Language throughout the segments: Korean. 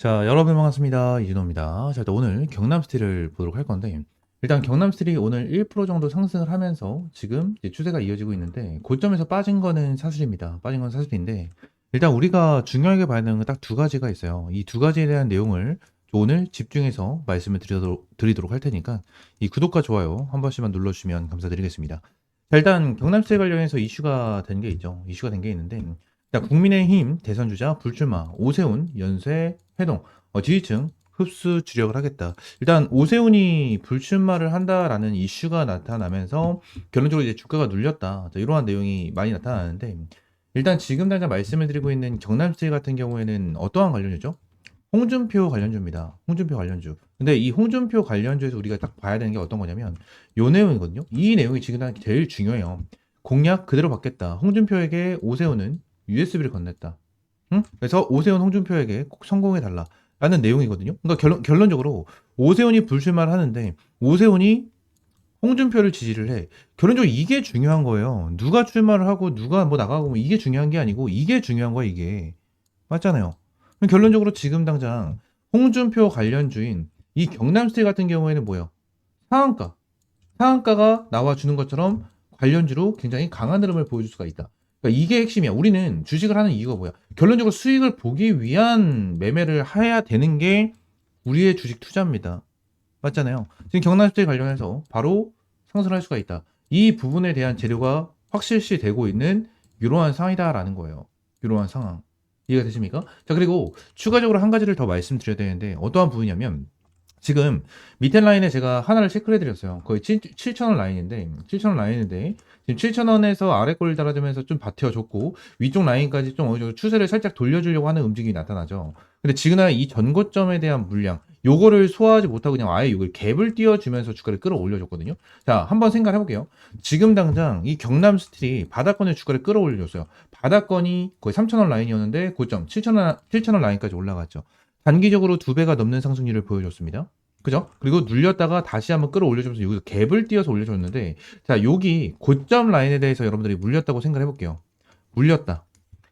자, 여러분 반갑습니다. 이진호입니다. 자, 일단 오늘 경남스틸을 보도록 할 건데, 일단 경남스틸이 오늘 1% 정도 상승을 하면서 지금 추세가 이어지고 있는데, 고점에서 빠진 거는 사실입니다. 빠진 건 사실인데, 일단 우리가 중요하게 봐야 되는 건 딱 두 가지가 있어요. 이 두 가지에 대한 내용을 오늘 집중해서 말씀을 드리도록, 드리도록 할 테니까, 이 구독과 좋아요 한 번씩만 눌러주시면 감사드리겠습니다. 자, 일단 경남스틸 관련해서 이슈가 된 게 있죠. 이슈가 된 게 있는데, 자, 국민의힘 대선 주자 불출마 오세훈 연쇄 회동 어, 지지층 흡수 주력을 하겠다. 일단 오세훈이 불출마를 한다라는 이슈가 나타나면서 결론적으로 이제 주가가 눌렸다. 자, 이러한 내용이 많이 나타나는데 일단 지금 당장 말씀을 드리고 있는 경남스틸 같은 경우에는 어떠한 관련주죠? 홍준표 관련주입니다. 홍준표 관련주. 근데 이 홍준표 관련주에서 우리가 딱 봐야 되는 게 어떤 거냐면 요 내용이거든요. 이 내용이 지금 당장 제일 중요해요. 공약 그대로 받겠다. 홍준표에게 오세훈은 USB를 건넸다. 응? 그래서 오세훈 홍준표에게 꼭 성공해 달라. 라는 내용이거든요. 그러니까 결론, 결론적으로 오세훈이 불출마를 하는데 오세훈이 홍준표를 지지를 해. 결론적으로 이게 중요한 거예요. 누가 출마를 하고 누가 뭐 나가고 뭐 이게 중요한 게 아니고 이게 중요한 거야 이게. 맞잖아요. 결론적으로 지금 당장 홍준표 관련 주인 이 경남스테이 같은 경우에는 뭐예요? 상한가. 상한가가 나와주는 것처럼 관련주로 굉장히 강한 흐름을 보여줄 수가 있다. 그러니까 이게 핵심이야. 우리는 주식을 하는 이유가 뭐야? 결론적으로 수익을 보기 위한 매매를 해야 되는 게 우리의 주식 투자입니다. 맞잖아요. 지금 경남스테이 관련해서 바로 상승할 수가 있다. 이 부분에 대한 재료가 확실시 되고 있는 이러한 상황이다라는 거예요. 이러한 상황. 이해가 되십니까? 자, 그리고 추가적으로 한 가지를 더 말씀드려야 되는데 어떠한 부분이냐면 지금 밑에 라인에 제가 하나를 체크를 해드렸어요. 거의 7, 7,000원 라인인데, 7,000원 라인인데, 지금 7,000원에서 아래 꼬리를 달아주면서 좀 버텨줬고, 위쪽 라인까지 좀 어느 정도 추세를 살짝 돌려주려고 하는 움직임이 나타나죠. 근데 지금 이 전고점에 대한 물량, 요거를 소화하지 못하고 그냥 아예 이걸 갭을 띄워주면서 주가를 끌어올려줬거든요. 자, 한번 생각해 볼게요. 지금 당장 이 경남 스틸이 바닥권의 주가를 끌어올려줬어요. 바닥권이 거의 3,000원 라인이었는데, 고점 7,000원, 7,000원 라인까지 올라갔죠. 단기적으로 두 배가 넘는 상승률을 보여줬습니다. 그죠? 그리고 눌렸다가 다시 한번 끌어올려주면서 여기서 갭을 띄어서 올려줬는데, 자, 여기 고점 라인에 대해서 여러분들이 물렸다고 생각을 해볼게요. 물렸다.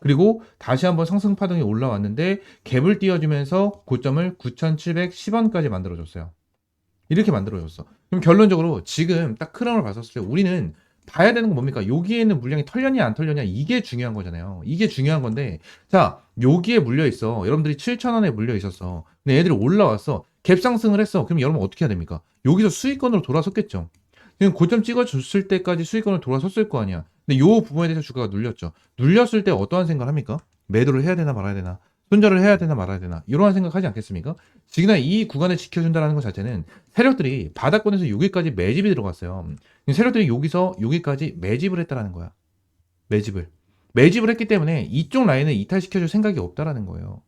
그리고 다시 한번 상승 파동이 올라왔는데, 갭을 띄워주면서 고점을 9,710원까지 만들어줬어요. 이렇게 만들어줬어. 그럼 결론적으로 지금 딱 흐름을 봤었을 때 우리는 봐야 되는 건 뭡니까? 여기에는 물량이 털렸냐 안 털렸냐 이게 중요한 거잖아요. 이게 중요한 건데 자 여기에 물려 있어. 여러분들이 7,000원에 물려 있었어. 근데 애들이 올라왔어. 갭 상승을 했어. 그럼 여러분 어떻게 해야 됩니까? 여기서 수익권으로 돌아섰겠죠. 지금 고점 찍어줬을 때까지 수익권으로 돌아섰을 거 아니야. 근데 요 부분에 대해서 주가가 눌렸죠. 눌렸을 때 어떠한 생각을 합니까? 매도를 해야 되나 말아야 되나? 손절을 해야 되나 말아야 되나? 이러한 생각하지 않겠습니까? 지금 이 구간을 지켜준다는 것 자체는 세력들이 바닥권에서 여기까지 매집이 들어갔어요. 세력들이 여기서 여기까지 매집을 했다라는 거야. 매집을. 매집을 했기 때문에 이쪽 라인을 이탈시켜줄 생각이 없다라는 거예요.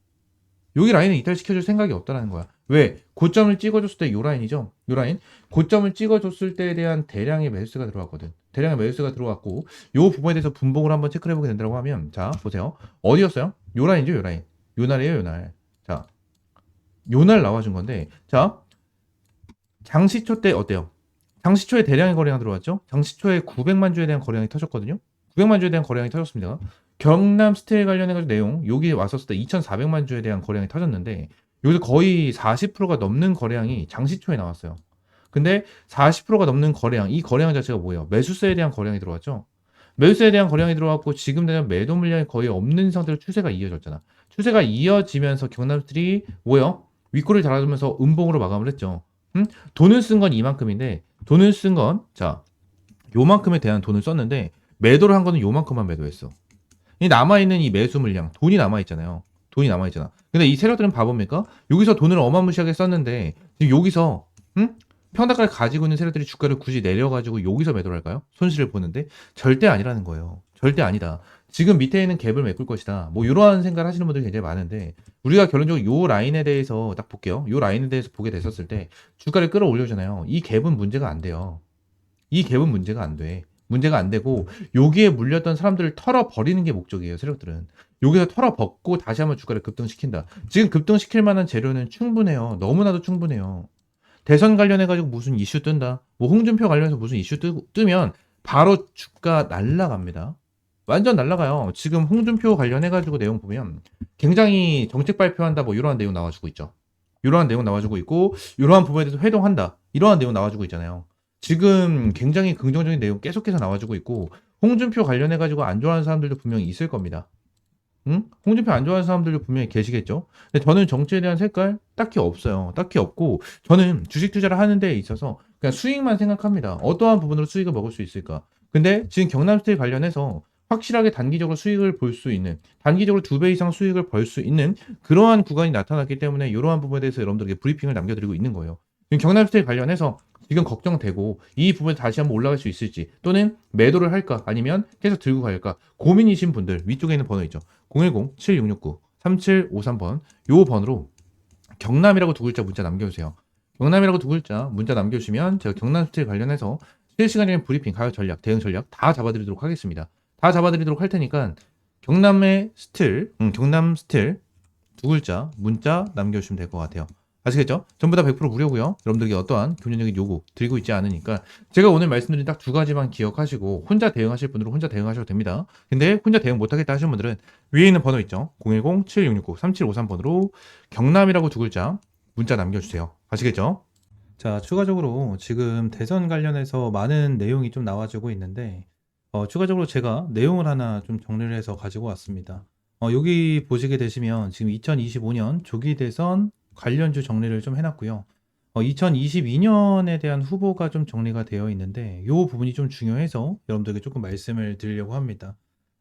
여기 라인을 이탈시켜줄 생각이 없다라는 거야. 왜? 고점을 찍어줬을 때 요 라인이죠? 요 라인. 고점을 찍어줬을 때에 대한 대량의 매수가 들어왔거든. 대량의 매수가 들어왔고 요 부분에 대해서 분봉을 한번 체크를 해보게 된다고 하면 자 보세요. 어디였어요? 요 라인이죠, 요 라인. 요 날이에요, 요 날. 자, 요날 나와준 건데 자 장시초 때 어때요? 장시초에 대량의 거래량 들어왔죠? 장시초에 900만 주에 대한 거래량이 터졌거든요. 900만 주에 대한 거래량이 터졌습니다. 경남 스틸 관련해가지고 내용 여기 왔었을 때 2,400만 주에 대한 거래량이 터졌는데 여기서 거의 40%가 넘는 거래량이 장시초에 나왔어요. 근데 40%가 넘는 거래량, 이 거래량 자체가 뭐예요? 매수세에 대한 거래량이 들어왔죠. 매수세에 대한 거래량이 들어왔고 지금 되면 매도 물량이 거의 없는 상태로 추세가 이어졌잖아. 추세가 이어지면서 경남 스틸이 뭐예요? 윗골을 달아주면서 음봉으로 마감을 했죠. 음? 돈을 쓴 건 이만큼인데 돈을 쓴 건 자 요만큼에 대한 돈을 썼는데 매도를 한 거는 요만큼만 매도했어. 이 남아있는 이 매수 물량 돈이 남아있잖아요. 돈이 남아있잖아. 근데 이 세력들은 바보입니까? 여기서 돈을 어마무시하게 썼는데 지금 여기서 응? 평단가를 가지고 있는 세력들이 주가를 굳이 내려가지고 여기서 매도를 할까요? 손실을 보는데 절대 아니라는 거예요. 절대 아니다. 지금 밑에 있는 갭을 메꿀 것이다. 뭐 이러한 생각을 하시는 분들이 굉장히 많은데 우리가 결론적으로 요 라인에 대해서 딱 볼게요. 요 라인에 대해서 보게 됐었을 때 주가를 끌어올려잖아요. 이 갭은 문제가 안 돼요. 이 갭은 문제가 안 돼. 문제가 안 되고 여기에 물렸던 사람들을 털어버리는 게 목적이에요. 세력들은. 여기서 털어벗고 다시 한번 주가를 급등시킨다. 지금 급등시킬 만한 재료는 충분해요. 너무나도 충분해요. 대선 관련해가지고 무슨 이슈 뜬다. 뭐 홍준표 관련해서 무슨 이슈 뜨, 뜨면 바로 주가 날라갑니다. 완전 날라가요. 지금 홍준표 관련해가지고 내용 보면 굉장히 정책 발표한다 뭐 이러한 내용 나와주고 있죠. 이러한 내용 나와주고 있고 이러한 부분에 대해서 회동한다 이러한 내용 나와주고 있잖아요. 지금 굉장히 긍정적인 내용 계속해서 나와주고 있고 홍준표 관련해가지고 안 좋아하는 사람들도 분명히 있을 겁니다. 응? 홍준표 안 좋아하는 사람들도 분명히 계시겠죠. 근데 저는 정치에 대한 색깔 딱히 없어요. 딱히 없고 저는 주식 투자를 하는 데 있어서 그냥 수익만 생각합니다. 어떠한 부분으로 수익을 먹을 수 있을까? 근데 지금 경남스테이 관련해서 확실하게 단기적으로 수익을 볼 수 있는 단기적으로 두 배 이상 수익을 벌 수 있는 그러한 구간이 나타났기 때문에 이러한 부분에 대해서 여러분들에게 브리핑을 남겨드리고 있는 거예요. 지금 경남스테이 관련해서 지금 걱정되고 이 부분에 다시 한번 올라갈 수 있을지 또는 매도를 할까 아니면 계속 들고 갈까 고민이신 분들 위쪽에 있는 번호 있죠. 010-7669-3753번 요 번호로 경남이라고 두 글자 문자 남겨주세요. 경남이라고 두 글자 문자 남겨주시면 제가 경남 스틸 관련해서 실시간적인 브리핑, 가격 전략, 대응 전략 다 잡아드리도록 하겠습니다. 다 잡아드리도록 할 테니까 경남의 스틸, 음, 경남 스틸 두 글자 문자 남겨주시면 될 것 같아요. 아시겠죠? 전부 다 100% 무료고요. 여러분들에게 어떠한 교훈적인 요구 드리고 있지 않으니까 제가 오늘 말씀드린 딱 두 가지만 기억하시고 혼자 대응하실 분들은 혼자 대응하셔도 됩니다. 근데 혼자 대응 못하겠다 하시는 분들은 위에 있는 번호 있죠? 010-7669-3753번으로 경남이라고 두 글자 문자 남겨주세요. 아시겠죠? 자, 추가적으로 지금 대선 관련해서 많은 내용이 좀 나와주고 있는데 어, 추가적으로 제가 내용을 하나 좀 정리를 해서 가지고 왔습니다. 어, 여기 보시게 되시면 지금 2025년 조기 대선 관련주 정리를 좀 해놨고요. 어, 2022년에 대한 후보가 좀 정리가 되어 있는데 이 부분이 좀 중요해서 여러분들에게 조금 말씀을 드리려고 합니다.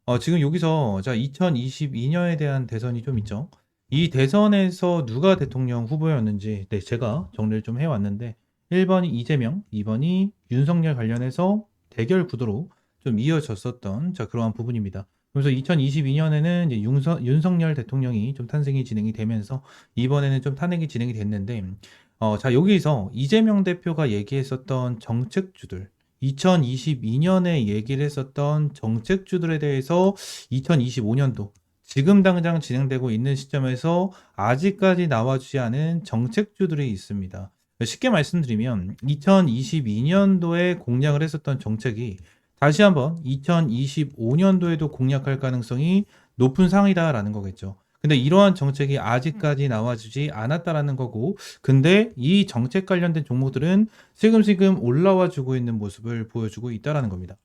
어, 지금 여기서 자 2022년에 대한 대선이 좀 있죠. 이 대선에서 누가 대통령 후보였는지 네, 제가 정리를 좀 해왔는데 1번이 이재명, 2번이 윤석열 관련해서 대결 구도로 좀 이어졌었던 자 그러한 부분입니다. 그래서 2022년에는 이제 윤석, 윤석열 대통령이 좀 탄생이 진행이 되면서 이번에는 좀 탄핵이 진행이 됐는데 어, 자 여기서 이재명 대표가 얘기했었던 정책주들 2022년에 얘기를 했었던 정책주들에 대해서 2025년도 지금 당장 진행되고 있는 시점에서 아직까지 나와주지 않은 정책주들이 있습니다. 쉽게 말씀드리면 2022년도에 공약을 했었던 정책이 다시 한번 2025년도에도 공략할 가능성이 높은 상이다라는 거겠죠. 근데 이러한 정책이 아직까지 나와주지 않았다라는 거고, 근데 이 정책 관련된 종목들은 지금지금 올라와 주고 있는 모습을 보여주고 있다라는 겁니다.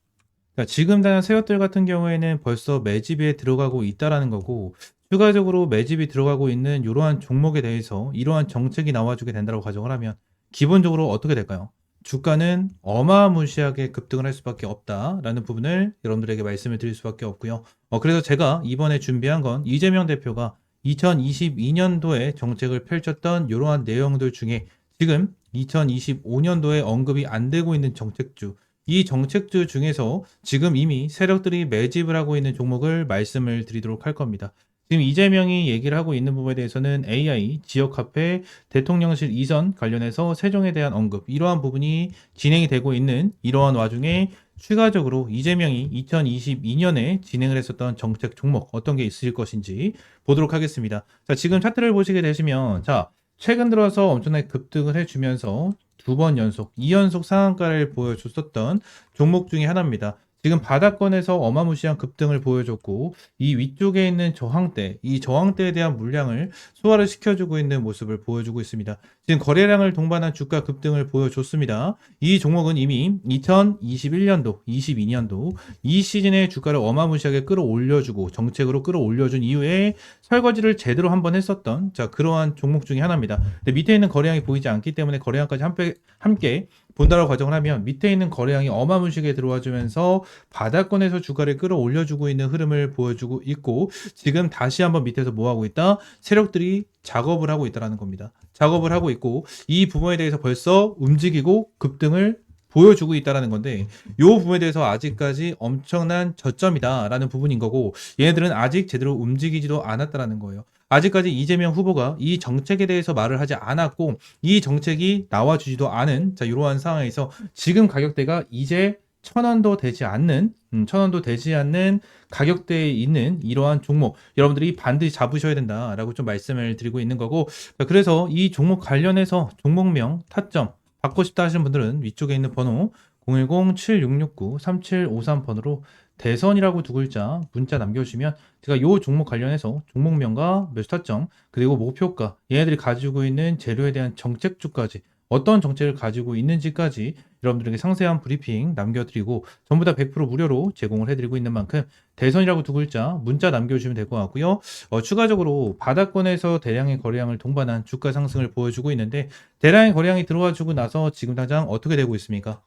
그러니까 지금 당장 새것들 같은 경우에는 벌써 매집에 들어가고 있다라는 거고, 추가적으로 매집이 들어가고 있는 이러한 종목에 대해서 이러한 정책이 나와주게 된다고 가정을 하면 기본적으로 어떻게 될까요? 주가는 어마무시하게 급등을 할 수밖에 없다라는 부분을 여러분들에게 말씀을 드릴 수밖에 없고요. 어, 그래서 제가 이번에 준비한 건 이재명 대표가 2022년도에 정책을 펼쳤던 이러한 내용들 중에 지금 2025년도에 언급이 안 되고 있는 정책주, 이 정책주 중에서 지금 이미 세력들이 매집을 하고 있는 종목을 말씀을 드리도록 할 겁니다. 지금 이재명이 얘기를 하고 있는 부분에 대해서는 AI, 지역 화폐, 대통령실 이전 관련해서 세종에 대한 언급 이러한 부분이 진행이 되고 있는 이러한 와중에 추가적으로 이재명이 2022년에 진행을 했었던 정책 종목 어떤 게 있을 것인지 보도록 하겠습니다. 자, 지금 차트를 보시게 되시면 자, 최근 들어서 엄청나게 급등을 해주면서 두 번 연속, 2연속 상한가를 보여줬었던 종목 중에 하나입니다. 지금 바닥권에서 어마무시한 급등을 보여줬고 이 위쪽에 있는 저항대, 이 저항대에 대한 물량을 소화를 시켜주고 있는 모습을 보여주고 있습니다. 지금 거래량을 동반한 주가 급등을 보여줬습니다. 이 종목은 이미 2021년도, 22년도 이 시즌의 주가를 어마무시하게 끌어올려주고 정책으로 끌어올려준 이후에 설거지를 제대로 한번 했었던 자 그러한 종목 중에 하나입니다. 근데 밑에 있는 거래량이 보이지 않기 때문에 거래량까지 함께, 함께 본다라고 가정을 하면 밑에 있는 거래량이 어마무시하게 들어와 주면서 바닥권에서 주가를 끌어올려주고 있는 흐름을 보여주고 있고 지금 다시 한번 밑에서 뭐 하고 있다? 세력들이 작업을 하고 있다라는 겁니다. 작업을 하고 있고 이 부분에 대해서 벌써 움직이고 급등을 보여주고 있다라는 건데 이 부분에 대해서 아직까지 엄청난 저점이다라는 부분인 거고 얘네들은 아직 제대로 움직이지도 않았다라는 거예요. 아직까지 이재명 후보가 이 정책에 대해서 말을 하지 않았고 이 정책이 나와주지도 않은 자 이러한 상황에서 지금 가격대가 이제 천 원도 되지 않는 음, 천 원도 되지 않는 가격대에 있는 이러한 종목. 여러분들이 반드시 잡으셔야 된다라고 좀 말씀을 드리고 있는 거고 그래서 이 종목 관련해서 종목명 타점 받고 싶다 하시는 분들은 위쪽에 있는 번호 010-7669-3753번으로 대선이라고 두 글자 문자 남겨주시면 제가 요 종목 관련해서 종목명과 매수 타점 그리고 목표가 얘네들이 가지고 있는 재료에 대한 정책주까지 어떤 정책을 가지고 있는지까지 여러분들에게 상세한 브리핑 남겨드리고 전부 다 100% 무료로 제공을 해드리고 있는 만큼 대선이라고 두 글자 문자 남겨주시면 될 것 같고요. 어, 추가적으로 바닥권에서 대량의 거래량을 동반한 주가 상승을 보여주고 있는데 대량의 거래량이 들어와 주고 나서 지금 당장 어떻게 되고 있습니까?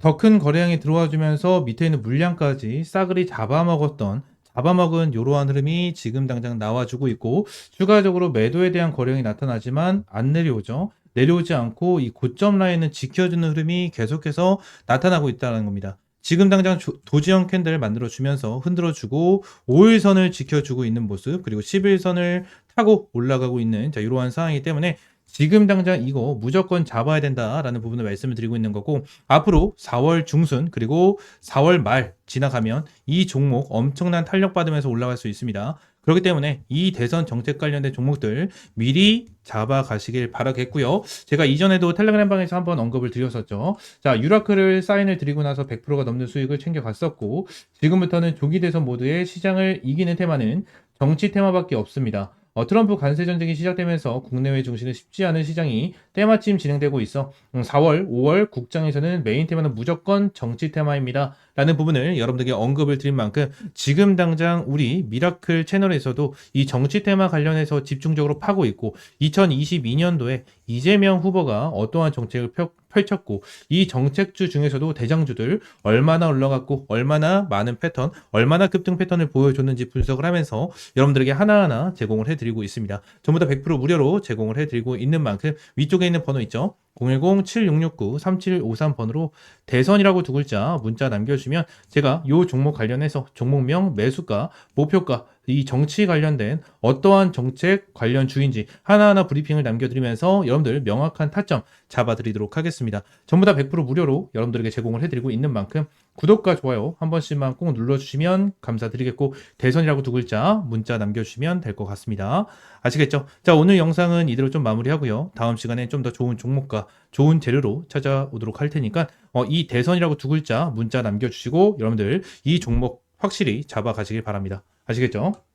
더 큰 거래량이 들어와 주면서 밑에 있는 물량까지 싸그리 잡아먹었던 잡아먹은 이러한 흐름이 지금 당장 나와주고 있고 추가적으로 매도에 대한 거래량이 나타나지만 안 내려오죠. 내려오지 않고 이 고점 라인을 지켜주는 흐름이 계속해서 나타나고 있다는 겁니다. 지금 당장 조- 도지형 캔들 만들어주면서 흔들어주고 5일선을 지켜주고 있는 모습 그리고 11선을 타고 올라가고 있는 자 이러한 상황이기 때문에 지금 당장 이거 무조건 잡아야 된다라는 부분을 말씀을 드리고 있는 거고 앞으로 4월 중순 그리고 4월 말 지나가면 이 종목 엄청난 탄력 받으면서 올라갈 수 있습니다. 그렇기 때문에 이 대선 정책 관련된 종목들 미리 잡아가시길 바라겠고요. 제가 이전에도 텔레그램 방에서 한번 언급을 드렸었죠. 자, 유라크를 사인을 드리고 나서 100%가 넘는 수익을 챙겨갔었고 지금부터는 조기 대선 모드의 시장을 이기는 테마는 정치 테마밖에 없습니다. 어, 트럼프 관세 전쟁이 시작되면서 국내외 중심은 쉽지 않은 시장이 때마침 진행되고 있어 음, 4월, 5월 국장에서는 메인 테마는 무조건 정치 테마입니다. 라는 부분을 여러분들에게 언급을 드린 만큼 지금 당장 우리 미라클 채널에서도 이 정치 테마 관련해서 집중적으로 파고 있고 2022년도에 이재명 후보가 어떠한 정책을 펼- 펼쳤고 이 정책주 중에서도 대장주들 얼마나 올라갔고 얼마나 많은 패턴, 얼마나 급등 패턴을 보여줬는지 분석을 하면서 여러분들에게 하나하나 제공을 해드리고 있습니다. 전부 다 100% 무료로 제공을 해드리고 있는 만큼 위쪽에 있는 번호 있죠? 010-7669-3753번으로 대선이라고 두 글자 문자 남겨주시면 제가 요 종목 관련해서 종목명, 매수가, 목표가, 이 정치 관련된 어떠한 정책 관련 주인지 하나하나 브리핑을 남겨드리면서 여러분들 명확한 타점 잡아드리도록 하겠습니다. 전부 다 100% 무료로 여러분들에게 제공을 해드리고 있는 만큼 구독과 좋아요 한 번씩만 꼭 눌러주시면 감사드리겠고 대선이라고 두 글자 문자 남겨주시면 될 것 같습니다. 아시겠죠? 자 오늘 영상은 이대로 좀 마무리하고요. 다음 시간에 좀 더 좋은 종목과 좋은 재료로 찾아오도록 할 테니까 어, 이 대선이라고 두 글자 문자 남겨주시고 여러분들 이 종목 확실히 잡아가시길 바랍니다. 아시겠죠?